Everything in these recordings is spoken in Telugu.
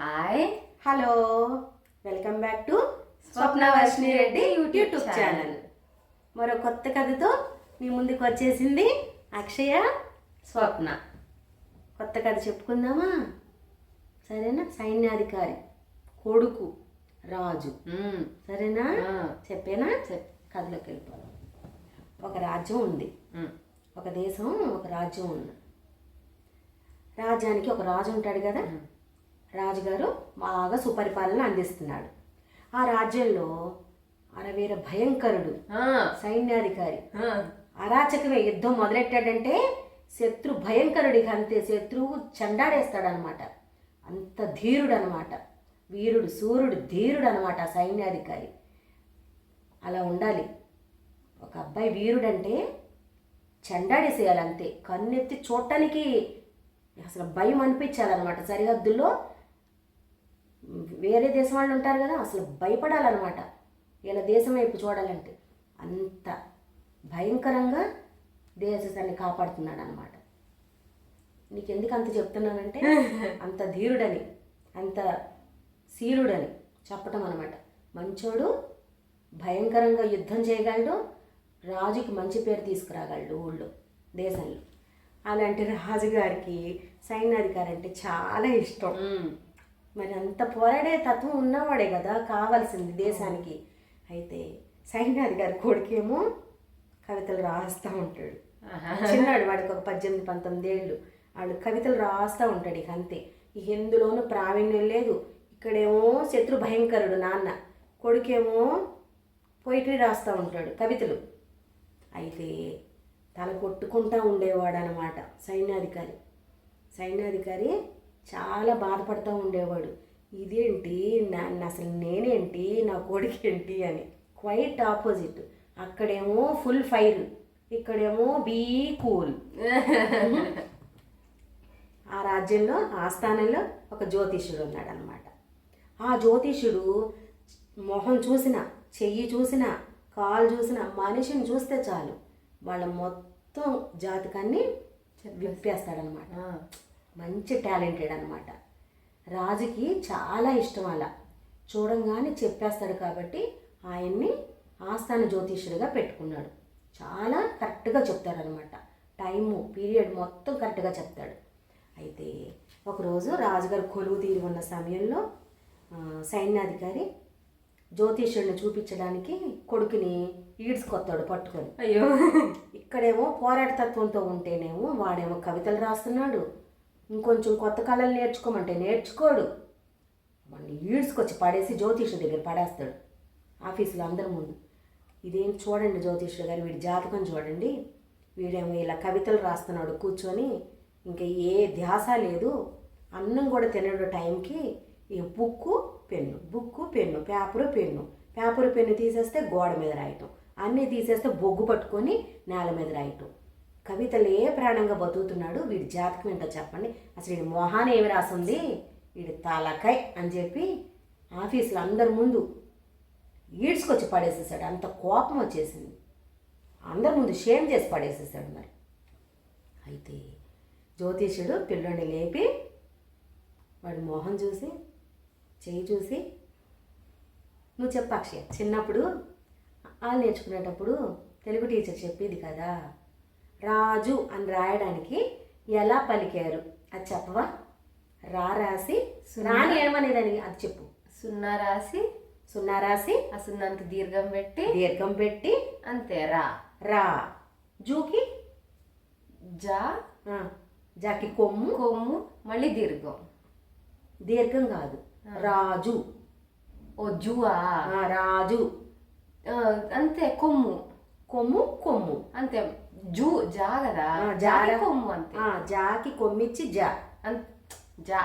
Hi hello welcome back to Swapnavarshini Reddy YouTube channel మరో కొత్త కథతో మీ ముందుకు వచ్చేసింది అక్షయ. స్వప్న కొత్త కథ చెప్పుకుందామా? సరేనా? సైన్యాధికారి కొడుకు రాజు. సరేనా. చెప్పేనా? చెప్. కథలోకి వెళ్ళిపోదాం. ఒక రాజ్యం ఉంది. ఒక దేశం ఒక రాజ్యం ఉంది. రాజ్యానికి ఒక రాజు ఉంటాడు కదా? రాజుగారు బాగా సుపరిపాలన అందిస్తున్నాడు. ఆ రాజ్యంలో అరవీర భయంకరుడు సైన్యాధికారి. అరాచకమే యుద్ధం మొదలెట్టాడంటే శత్రు భయంకరుడికి అంతే శత్రువు చండాడేస్తాడనమాట. అంత ధీరుడు అనమాట వీరుడు సూర్యుడు ధీరుడు అనమాట సైన్యాధికారి. అలా ఉండాలి. ఒక అబ్బాయి వీరుడంటే చెండాడేసేయాలి అంతే. కన్నెత్తి చూడటానికి అసలు భయం అనిపించాలన్నమాట. సరిహద్దుల్లో వేరే దేశం వాళ్ళు ఉంటారు కదా అసలు భయపడాలన్నమాట. ఇలా దేశం వైపు చూడాలంటే అంత భయంకరంగా దేశాన్ని కాపాడుతున్నాడు అనమాట నీకు ఎందుకు అంత చెప్తున్నానంటే అంత ధీరుడని అంత శీలుడని చెప్పటం అనమాట మంచోడు భయంకరంగా యుద్ధం చేయగలడు రాజుకి మంచి పేరు తీసుకురాగలడు ఊళ్ళో దేశంలో. అలాంటి రాజుగారికి సైన్యాధికారి అంటే చాలా ఇష్టం. మరి అంత పోరాడే తత్వం ఉన్నవాడే కదా కావాల్సింది దేశానికి. అయితే సైన్యాధికారి కొడుకేమో కవితలు రాస్తూ ఉంటాడు. చిన్నాడు వాడికి ఒక పద్దెనిమిది పంతొమ్మిది ఏళ్ళు. వాడు కవితలు రాస్తూ ఉంటాడు ఇక అంతే. ఇక ఎందులోనూ ప్రావీణ్యం లేదు. ఇక్కడేమో శత్రు భయంకరుడు నాన్న. కొడుకేమో పోయిటరీ రాస్తూ ఉంటాడు కవితలు. అయితే తల కొట్టుకుంటా ఉండేవాడు అనమాట సైన్యాధికారి సైన్యాధికారి చాలా బాధపడుతూ ఉండేవాడు. ఇదేంటి? నా నా అసలు నేనేంటి? నా కొడుకేంటి? అని. Quite opposite. అక్కడేమో ఫుల్ ఫైర్. ఇక్కడేమో బీ కూల్. ఆ రాజ్యంలో ఆ స్థానంలో ఒక జ్యోతిష్యుడు ఉన్నాడు అనమాట ఆ జ్యోతిష్యుడు మొహం చూసిన చెయ్యి చూసిన కాలు చూసిన మనిషిని చూస్తే చాలు. వాళ్ళ మొత్తం జాతకాన్ని విప్పేస్తాడనమాట మంచి టాలెంటెడ్ అనమాట రాజుకి చాలా ఇష్టం అలా. చూడంగానే చెప్పేస్తాడు కాబట్టి ఆయన్ని ఆస్థాన జ్యోతిష్యుడిగా పెట్టుకున్నాడు. చాలా కరెక్ట్గా చెప్తాడనమాట టైము పీరియడ్ మొత్తం కరెక్ట్గా చెప్తాడు. అయితే ఒకరోజు రాజుగారు కొలువు తీరి ఉన్న సమయంలో సైన్యాధికారి జ్యోతిష్యుడిని చూపించడానికి కొడుకుని ఈడ్చుకొస్తాడు పట్టుకొని. అయ్యో. ఇక్కడేమో పోరాటతత్వంతో ఉంటేనేమో వాడేమో కవితలు రాస్తున్నాడు ఇంకొంచెం కొత్త కళలు నేర్చుకోమంటే నేర్చుకోడు. వాడిని ఈడ్చుకొచ్చి పడేసి జ్యోతిషుడి దగ్గర పడేస్తాడు. ఆఫీసులో అందరి ముందు. ఇదేం చూడండి జ్యోతిషుడు గారు వీడి జాతకం చూడండి. వీడేమో ఇలా కవితలు రాస్తున్నాడు కూర్చొని ఇంకా ఏ ధ్యాస లేదు. అన్నం కూడా తినడు టైంకి. ఈ book pen. Book pen paper pen. Paper pen తీసేస్తే గోడ మీద రాయటం. అన్నీ తీసేస్తే బొగ్గు పట్టుకొని నేల మీద రాయటం. కవితలే ప్రాణంగా బతుకుతున్నాడు. వీడి జాతకం ఏంటో చెప్పండి. అసలు వీడి మొహాన్ని ఏమి రాసింది? వీడి తలకాయ్ అని చెప్పి ఆఫీసులో అందరి ముందు ఈడ్చుకొచ్చి పడేసేసాడు. అంత కోపం వచ్చేసింది. అందరి ముందు షేమ్ చేసి పడేసేసాడు మరి. అయితే జ్యోతిష్యుడు పిల్లోని లేపి వాడి మొహం చూసి చేయి చూసి నువ్వు చెప్పు అక్షయ్ చిన్నప్పుడు వాళ్ళు నేర్చుకునేటప్పుడు తెలుగు టీచర్ చెప్పేది కదా రాజు అని రాయడానికి ఎలా పలికారు? అది చెప్పవా? రా రాసి రాని ఏమనేదని అది చెప్పు. సున్నా రాసి సున్నా రాసి ఆ సున్నంత దీర్ఘం పెట్టి దీర్ఘం పెట్టి అంతే రా. రా. జూకి? జా. జాకి కొమ్ము? కొమ్ము మళ్ళీ దీర్ఘం. దీర్ఘం కాదు. రాజు. ఓ జువా. ఆ, రాజు. అంతే కొమ్ము. కొమ్ము కొమ్ము. అంతే. జూ జా కదా జాకి. కొమ్ము అంతే జాకి కొమ్మిచ్చి జా జా.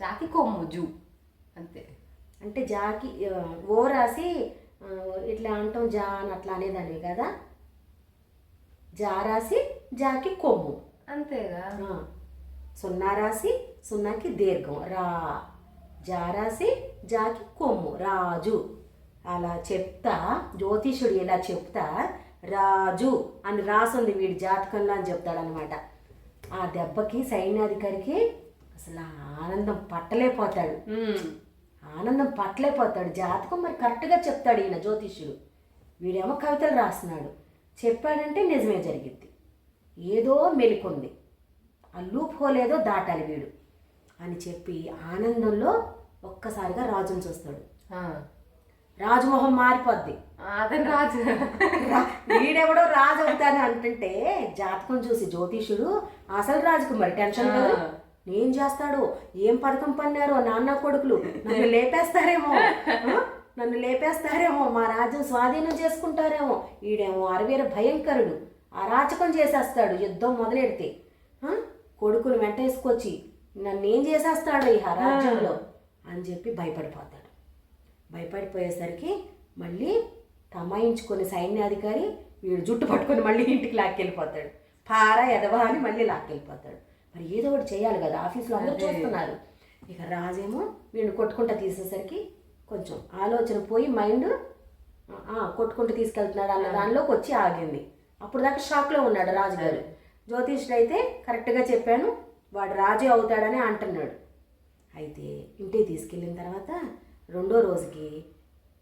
జాకి కొమ్ము జూ అంతే అంటే జాకి ఓ రాసి ఇట్లా అంటాం జా అని అట్లా అనేదానివి కదా జా రాసి జాకి కొమ్ము అంతేగా సున్నా రాసి సున్నాకి దీర్ఘం రా జా రాసి జాకి కొమ్ము రాజు అలా చెప్తా జ్యోతిషుడు ఇలా చెప్తా రాజు అని రాసుంది వీడి జాతకంలో అని చెప్తాడనమాట ఆ దెబ్బకి సైన్యాధికారికి అసలు ఆనందం పట్టలేకపోతాడు. ఆనందం పట్టలేకపోతాడు. జాతకం మరి కరెక్ట్గా చెప్తాడు ఈయన జ్యోతిష్యుడు. వీడేమో కవితలు రాస్తున్నాడు. చెప్పాడంటే నిజమే జరిగిద్ది. ఏదో మెలికొంది. ఆ లూప్ హోల్ ఏదో దాటాలి వీడు అని చెప్పి ఆనందంలో ఒక్కసారిగా రాజుని చూస్తాడు. రాజమోహం మారిపోద్ది. అతను రాజు. వీడెవడో రాజు అవుతాను అంటుంటే జాతకం చూసి జ్యోతిషుడు అసలు రాజుకు మరి టెన్షన్ కదా. ఏం చేస్తాడో? ఏం పథకం పన్నారో? నాన్న కొడుకులు నన్ను లేపేస్తారేమో? నన్ను లేపేస్తారేమో. మా రాజ్యం స్వాధీనం చేసుకుంటారేమో. ఈడేమో అరవీర భయంకరుడు. అరాచకం చేసేస్తాడు యుద్ధం మొదలెడితే? కొడుకులు వెంటేసుకొచ్చి నన్ను ఏం చేసేస్తాడు ఈ రాజ్యంలో? అని చెప్పి భయపడిపోతాడు. భయపడిపోయేసరికి మళ్ళీ తమాయించుకొని సైన్యాధికారి వీడు జుట్టు పట్టుకొని మళ్ళీ ఇంటికి లాక్కెళ్ళిపోతాడు. పారా ఎదవా అని మళ్ళీ లాక్కెళ్ళిపోతాడు. మరి ఏదో ఒకటి చేయాలి కదా ఆఫీస్లో అందరూ చూస్తున్నారు. ఇక రాజేమో వీడిని కొట్టుకుంటా తీసేసరికి కొంచెం ఆలోచన పోయి మైండ్ కొట్టుకుంటూ తీసుకెళ్తున్నాడు అన్న దానిలోకి వచ్చి ఆగింది. అప్పుడు దాకా షాక్లో ఉన్నాడు రాజుగారు. జ్యోతిష్యుడు అయితే కరెక్ట్గా చెప్పాను వాడు రాజు అవుతాడని అంటున్నాడు. అయితే ఇంటికి తీసుకెళ్ళిన తర్వాత రెండో రోజుకి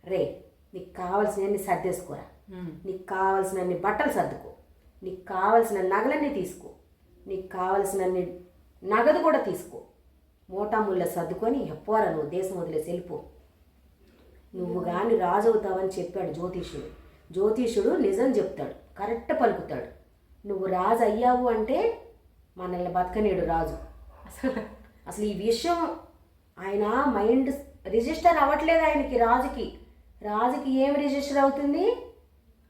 రే నీకు కావాల్సినవన్నీ సర్దేసుకోరా. నీకు కావాల్సినన్ని బట్టలు సర్దుకో. నీకు కావాల్సిన నగలన్నీ తీసుకో. నీకు కావాల్సినన్ని నగదు కూడా తీసుకో. మోటా ముళ్ళ సర్దుకొని ఎప్పోరా నువ్వు దేశం వదిలేసి వెళ్ళిపో. నువ్వు కానీ రాజు అవుతావని చెప్పాడు జ్యోతిషుడు జ్యోతిషుడు నిజం చెప్తాడు. కరెక్ట్ పలుకుతాడు. నువ్వు రాజు అయ్యావు అంటే మనల్ని బతకనేడు రాజు. అసలు అసలు ఈ విషయం ఆయన మైండ్ రిజిస్టర్ అవ్వట్లేదు ఆయనకి రాజుకి. రాజుకి ఏం రిజిస్టర్ అవుతుంది?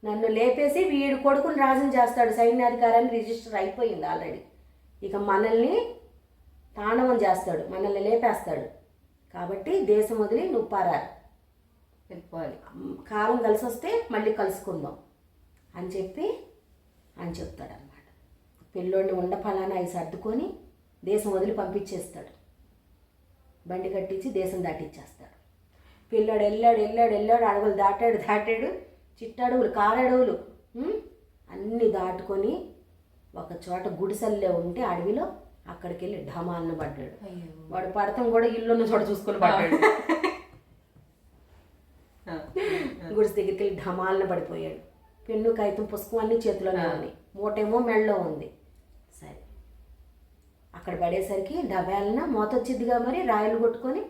నన్ను లేపేసి వీడు కొడుకుని రాజుని చేస్తాడు. సైన్యాధికారాన్ని రిజిస్టర్ అయిపోయింది ఆల్రెడీ. ఇక మనల్ని తాండవం చేస్తాడు. మనల్ని లేపేస్తాడు. కాబట్టి దేశం వదిలి నువ్వు పారారు వెళ్ళిపోవాలి. కాలం కలిసి వస్తే మళ్ళీ కలుసుకుందాం. అని చెప్పి అని చెప్తాడనమాట పిల్లోడిని ఉండ ఫలానా అవి సర్దుకొని దేశం వదిలి పంపించేస్తాడు. బండి కట్టించి దేశం దాటిచ్చేస్తాడు పిల్లాడు వెళ్ళాడు వెళ్ళాడు వెళ్ళాడు అడవులు దాటాడు దాటాడు చిట్టడవులు కారడవులు అన్నీ దాటుకొని ఒక చోట గుడిసెల్లే ఉంటే అడవిలో అక్కడికి వెళ్ళి ఢమాలను పడ్డాడు. వాడు పడతాం కూడా ఇల్లున్న చోట చూసుకొని పడ్డాడు. గుడిసె దగ్గరికి వెళ్ళి ఢమాలను పడిపోయాడు. పెన్ను కాగితం పుస్తకం అన్ని చేతిలోనే ఉన్నాయి. మూటేమో మెడలో ఉంది. అక్కడ పడేసరికి డబ్యాలన మూత వచ్చిద్దిగా మరి రాయలు కొట్టుకొని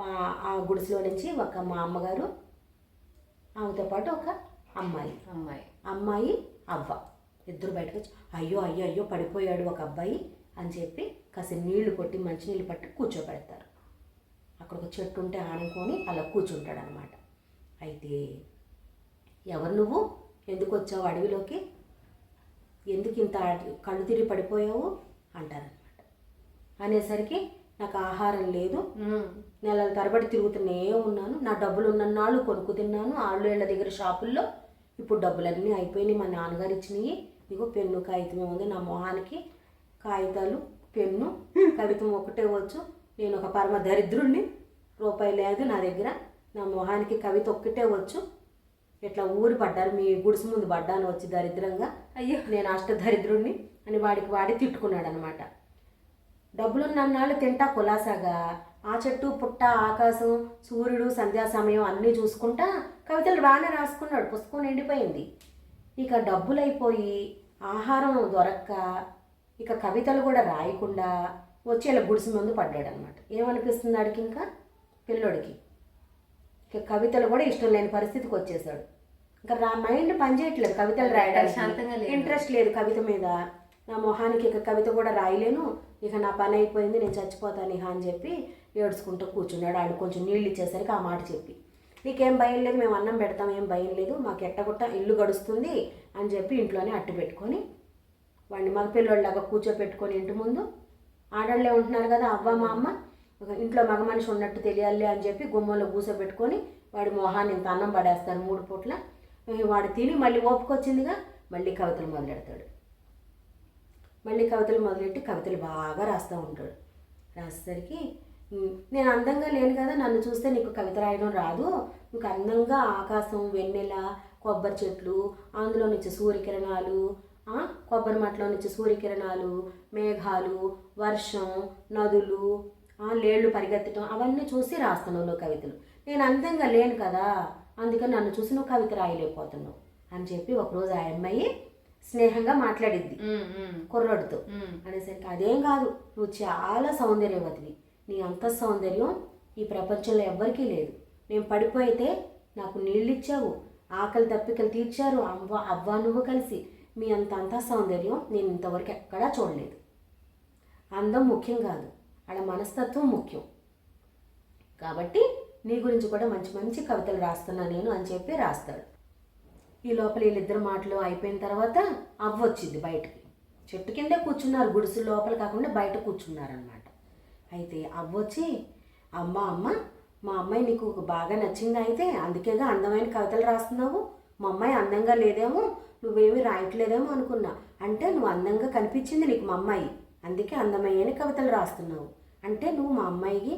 ఆ- గుడిసెలో నుంచి ఒక మా అమ్మగారు ఆమెతో పాటు ఒక అమ్మాయి. అమ్మాయి. అమ్మాయి అవ్వ. ఇద్దరు బయటకు వచ్చి అయ్యో అయ్యో అయ్యో పడిపోయాడు ఒక అబ్బాయి అని చెప్పి కాస్త నీళ్ళు కొట్టి మంచినీళ్ళు పట్టి కూర్చోబెడతారు. అక్కడ ఒక చెట్టు ఉంటే ఆనుకొని అలా కూర్చుంటాడు అనమాట అయితే ఎవరు నువ్వు? ఎందుకు వచ్చావు అడవిలోకి? ఎందుకు ఇంత కళ్ళు తిరిగి పడిపోయావు? అంటారనమాట అనేసరికి నాకు ఆహారం లేదు. నెలల తరబడి తిరుగుతూనే ఉన్నాను. నా డబ్బులు ఉన్నన్నాళ్ళు కొనుక్కు తిన్నాను. ఆళ్ళు ఇళ్ళ దగ్గర షాపుల్లో ఇప్పుడు డబ్బులన్నీ అయిపోయినాయి. మా నాన్నగారు ఇచ్చినాయి. ఇగో పెన్ను కాగితమే ఉంది. నా మొహానికి కాగితాలు పెన్ను కాగితం ఒకటే వచ్చు. నేను ఒక పరమ దరిద్రుణ్ణి. రూపాయి లేదు నా దగ్గర. నా మొహానికి కవిత ఒక్కటే వచ్చు. ఇట్లా ఊరి పడ్డారు? మీ గుడిసె ముందు పడ్డాను వచ్చి దరిద్రంగా. అయ్యో. నేను అష్ట దరిద్రుణ్ణి అని వాడికి వాడి తిట్టుకున్నాడు అనమాట డబ్బులున్నన్నాళ్ళు తింటా కులాసాగా. ఆ చెట్టు పుట్ట ఆకాశం సూర్యుడు సంధ్యా సమయం అన్నీ చూసుకుంటా కవితలు బాగానే రాసుకున్నాడు. పుస్తకం నిండిపోయింది. ఇక డబ్బులు అయిపోయి ఆహారం దొరక్క ఇక కవితలు కూడా రాయకుండా వచ్చి ఇలా గుడిసె ముందు పడ్డాడు అనమాట ఏమనిపిస్తుంది ఆడికి ఇంకా? పిల్లోడికి. ఇక కవితలు కూడా ఇష్టం లేని పరిస్థితికి వచ్చేసాడు ఇంకా రా మైండ్ పనిచేయట్లేదు కవితలు రాయడానికి. ఇంట్రెస్ట్ లేదు కవిత మీద. నా మొహానికి ఇక కవిత కూడా రాయలేను. ఇక నా పని అయిపోయింది నేను చచ్చిపోతాను ఇహ అని చెప్పి ఏడుచుకుంటూ కూర్చున్నాడు ఆడు. కొంచెం నీళ్ళు ఇచ్చేసరికి ఆ మాట చెప్పి నీకేం భయం లేదు మేము అన్నం పెడతాం ఏం భయం లేదు మాకు ఎట్టగుట్ట ఇల్లు గడుస్తుంది అని చెప్పి ఇంట్లోనే అట్టు పెట్టుకొని వాడిని మగపిల్లోళ్ళలాగా కూర్చోపెట్టుకొని ఇంటి ముందు ఆడళ్ళే ఉంటున్నారు కదా అవ్వ మా అమ్మ ఇంట్లో మగ మనిషి ఉన్నట్టు తెలియాలి అని చెప్పి గుమ్మంలో కూర్చోబెట్టుకొని వాడి మొహాన్ని ఇంత అన్నం పడేస్తారు మూడు పూట్ల. వాడు తిని మళ్ళీ ఓపుకొచ్చిందిగా మళ్ళీ కవితలు మొదలెడతాడు. మళ్ళీ కవితలు మొదలెట్టి కవితలు బాగా రాస్తూ ఉంటాడు. రాసేసరికి నేను అందంగా లేను కదా నన్ను చూస్తే నీకు కవిత రాయడం రాదు. నీకు అందంగా ఆకాశం వెన్నెల కొబ్బరి చెట్లు అందులో నుంచి సూర్యకిరణాలు కొబ్బరి మట్లో నుంచి సూర్యకిరణాలు మేఘాలు వర్షం నదులు లేళ్ళు పరిగెత్తడం అవన్నీ చూసి రాస్తున్నావు నువ్వు కవితలు. నేను అందంగా లేను కదా అందుకని నన్ను చూసి నువ్వు కవిత రాయలేకపోతున్నావు. అని చెప్పి ఒకరోజు ఆ అమ్మాయి స్నేహంగా మాట్లాడిద్ది. ఉమ్, కుర్రోడితో. అనేసరికి అదేం కాదు నువ్వు చాలా సౌందర్యవతివి నీ అంత సౌందర్యం ఈ ప్రపంచంలో ఎవ్వరికీ లేదు. నేను పడిపోయితే నాకు నీళ్ళు ఇచ్చావు ఆకలి తప్పికలు తీర్చారు అవ్వ అవ్వ నువ్వు కలిసి. మీ అంత అంత సౌందర్యం నేను ఇంతవరకు ఎక్కడా చూడలేదు. అందం ముఖ్యం కాదు ఆడ మనస్తత్వం ముఖ్యం. కాబట్టి నీ గురించి కూడా మంచి మంచి కవితలు రాస్తున్నా నేను అని చెప్పి రాస్తాడు. ఈ లోపల వీళ్ళిద్దరు మాటలు అయిపోయిన తర్వాత అవ్వ వచ్చింది బయటికి. చెట్టు కిందే కూర్చున్నారు గుడిసె లోపల కాకుండా బయట కూర్చున్నారనమాట అయితే అవ్వ వచ్చి అమ్మ అమ్మ మా అమ్మాయి నీకు బాగా నచ్చింది అయితే అందుకేగా అందమైన కవితలు రాస్తున్నావు? మా అమ్మాయి అందంగా లేదేమో నువ్వేమీ రాయట్లేదేమో అనుకున్నా. అంటే నువ్వు అందంగా కనిపించింది నీకు మా అమ్మాయి. అందుకే అందమైన కవితలు రాస్తున్నావు. అంటే నువ్వు మా అమ్మాయికి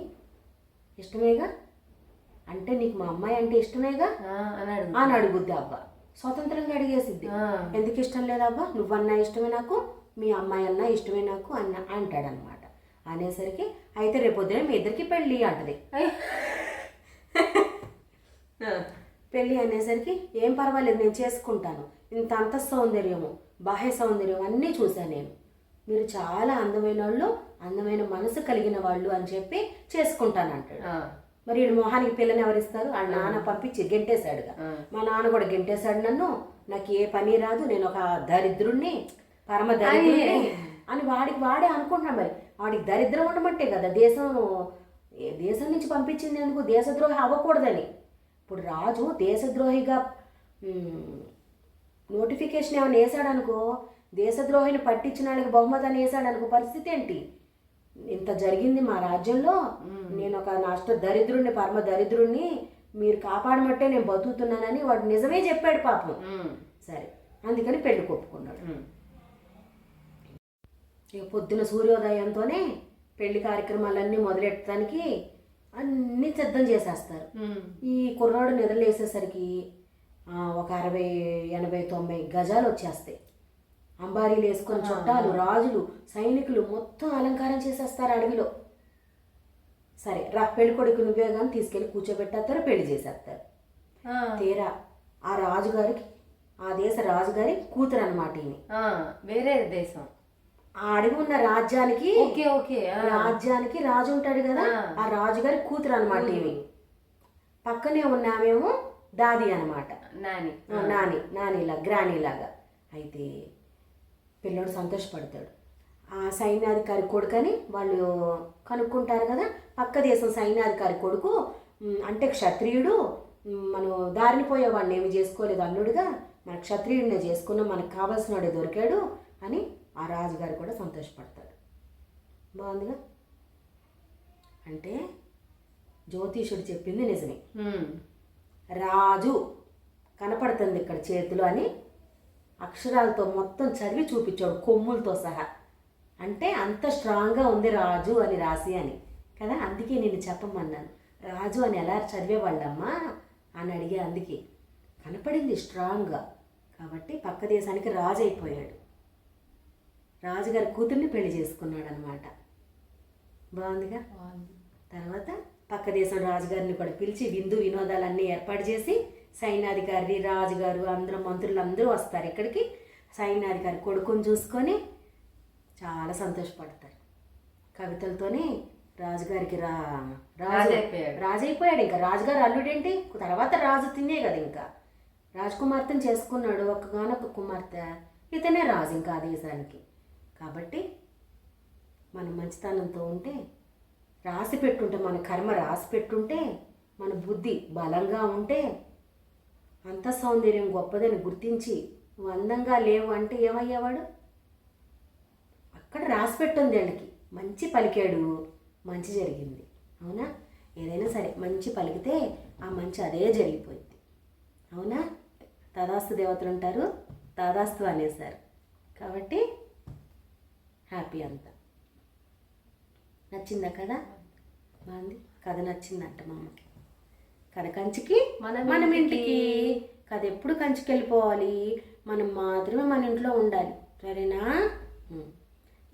ఇష్టమేగా? అంటే నీకు మా అమ్మాయి అంటే ఇష్టమేగా? అని అడుగుద్ది అబ్బా స్వతంత్రంగా అడిగేసిద్ది ఎందుకు ఇష్టం లేదబ్బా? నువ్వన్నా ఇష్టమే నాకు మీ అమ్మాయి అన్నా ఇష్టమే నాకు అన్న అంటాడనమాట. అనేసరికి అయితే రేపొద్దున మీ ఇద్దరికి పెళ్ళి అంటది. పెళ్ళి అనేసరికి ఏం పర్వాలేదు నేను చేసుకుంటాను. ఇంత అంత సౌందర్యము బాహ్య సౌందర్యం అన్నీ చూశాను నేను. మీరు చాలా అందమైన వాళ్ళు అందమైన మనసు కలిగిన వాళ్ళు అని చెప్పి చేసుకుంటాను అంటాడు మరి వీడు మొహానికి పిల్లని ఎవరిస్తారు వాళ్ళ నాన్న పంపించి గెంటేశాడుగా. ఆ. మా నాన్న కూడా గెంటేశాడు నన్ను. నాకు ఏ పని రాదు నేను ఒక దరిద్రుణ్ణి పరమ దరిద్రుణ్ణి అని వాడికి వాడే అనుకుంటున్నాం మరి. వాడికి దరిద్రం ఉండమంటే కదా దేశం ఏ దేశం నుంచి పంపించింది ఎందుకు? దేశద్రోహి అవ్వకూడదని. ఇప్పుడు రాజు దేశద్రోహిగా నోటిఫికేషన్ ఏమైనా వేసాడనుకో దేశద్రోహిని పట్టించిన వాళ్ళకి బహుమతి అని వేసాడనుకో పరిస్థితి ఏంటి? ఇంత జరిగింది మా రాజ్యంలో. నేను ఒక నష్ట దరిద్రుణ్ణి పరమ దరిద్రుణ్ణి మీరు కాపాడమంటే నేను బతుకుతున్నానని వాడు నిజమే చెప్పాడు పాపం. సరే అందుకని పెళ్ళి కొప్పుకున్నాడు. ఇక పొద్దున సూర్యోదయంతోనే పెళ్ళి కార్యక్రమాలన్నీ మొదలెట్టడానికి అన్నీ సిద్ధం చేసేస్తారు. ఈ కుర్రాడు నిద్రలేసేసరికి ఒక అరవై ఎనభై తొంభై గజాలు వచ్చేస్తాయి. అంబారీలు వేసుకొని చుట్టాలు రాజులు సైనికులు మొత్తం అలంకారం చేసేస్తారు అడవిలో. సరే రా పెళ్ళి కొడుకు నువ్వే కానీ తీసుకెళ్ళి కూర్చోబెట్టేస్తారు పెళ్ళి చేసేస్తారు. తీరా ఆ రాజుగారికి ఆ దేశ రాజుగారి కూతురు అనమాట వేరే దేశం. ఆ అడవి ఉన్న రాజ్యానికి ఓకే ఓకే ఆ, రాజ్యానికి రాజు ఉంటాడు కదా ఆ. ఆ రాజుగారి కూతురు అనమాట ఈమె. పక్కనే ఉన్నామేమో దాది అనమాట నాని. నాని నానిలా గ్రానీలాగా. అయితే పిల్లడు సంతోషపడతాడు. ఆ సైన్యాధికారి కొడుకని వాళ్ళు కనుక్కుంటారు కదా పక్క దేశం సైన్యాధికారి కొడుకు అంటే క్షత్రియుడు మనం దారిని పోయేవాడిని ఏమి చేసుకోలేదు అల్లుడుగా మన క్షత్రియుడినే చేసుకున్నాం మనకు కావాల్సిన వాడే దొరికాడు అని ఆ రాజుగారు కూడా సంతోషపడతాడు బాగుందిగా? అంటే జ్యోతిషుడు చెప్పింది నిజమే. రాజు కనపడుతుంది ఇక్కడ చేతిలో అని అక్షరాలతో మొత్తం చదివి చూపించాడు కొమ్ములతో సహా. అంటే అంత స్ట్రాంగ్గా ఉంది రాజు అని రాసి అని. కదా అందుకే నేను చెప్పమన్నాను. రాజు అని ఎలా చదివేవాళ్ళమ్మా? అని అడిగే అందుకే. కనపడింది స్ట్రాంగ్గా. కాబట్టి పక్క దేశానికి రాజు అయిపోయాడు. రాజుగారి కూతుర్ని పెళ్ళి చేసుకున్నాడు అనమాట బాగుందిగా? బాగుంది. తర్వాత పక్క దేశం రాజుగారిని కూడా పిలిచి విందు వినోదాలన్నీ ఏర్పాటు చేసి సైన్యాధికారి రాజుగారు అందరూ మంత్రులు అందరూ వస్తారు ఇక్కడికి. సైన్యాధికారి కొడుకుని చూసుకొని చాలా సంతోషపడతారు. కవితలతోనే రాజుగారికి రా రాజు రాజు అయిపోయాడు. రాజు అయిపోయాడు ఇంకా. రాజుగారు అల్లుడేంటి? తర్వాత రాజు తినే కదా ఇంకా. రాజకుమార్తెను చేసుకున్నాడు ఒక్కగానొక్క కుమార్తె. ఇతనే రాజు ఇంకా దేశానికి. కాబట్టి మనం మంచితనంతో ఉంటే రాసి పెట్టుంటే మన కర్మ రాసి పెట్టుంటే మన బుద్ధి బలంగా ఉంటే అంత సౌందర్యం గొప్పదని గుర్తించి నువ్వు అందంగా లేవు అంటే ఏమయ్యేవాడు? అక్కడ రాసి పెట్టుంది వీళ్ళకి. మంచి పలికాడు. మంచి జరిగింది. అవునా? ఏదైనా సరే మంచి పలికితే ఆ మంచి అదే జరిగిపోయింది. అవునా? తదాస్తు దేవతలు ఉంటారు. తదాస్తు అనేసారు కాబట్టి హ్యాపీ అంతా. నచ్చిందా కదా? బాగుంది. కథ నచ్చిందంట మా అమ్మకి. కథ కంచికి మనం మనం ఇంటికి. కథ ఎప్పుడు కంచికి వెళ్ళిపోవాలి మనం మాత్రమే మన ఇంట్లో ఉండాలి. సరేనా.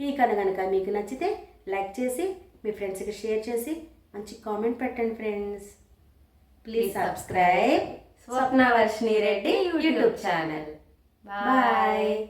ఈ కథ కనుక మీకు నచ్చితే లైక్ చేసి మీ ఫ్రెండ్స్కి షేర్ చేసి మంచి కామెంట్ పెట్టండి friends. Please subscribe. Swapna Varshini Reddy YouTube channel. Bye.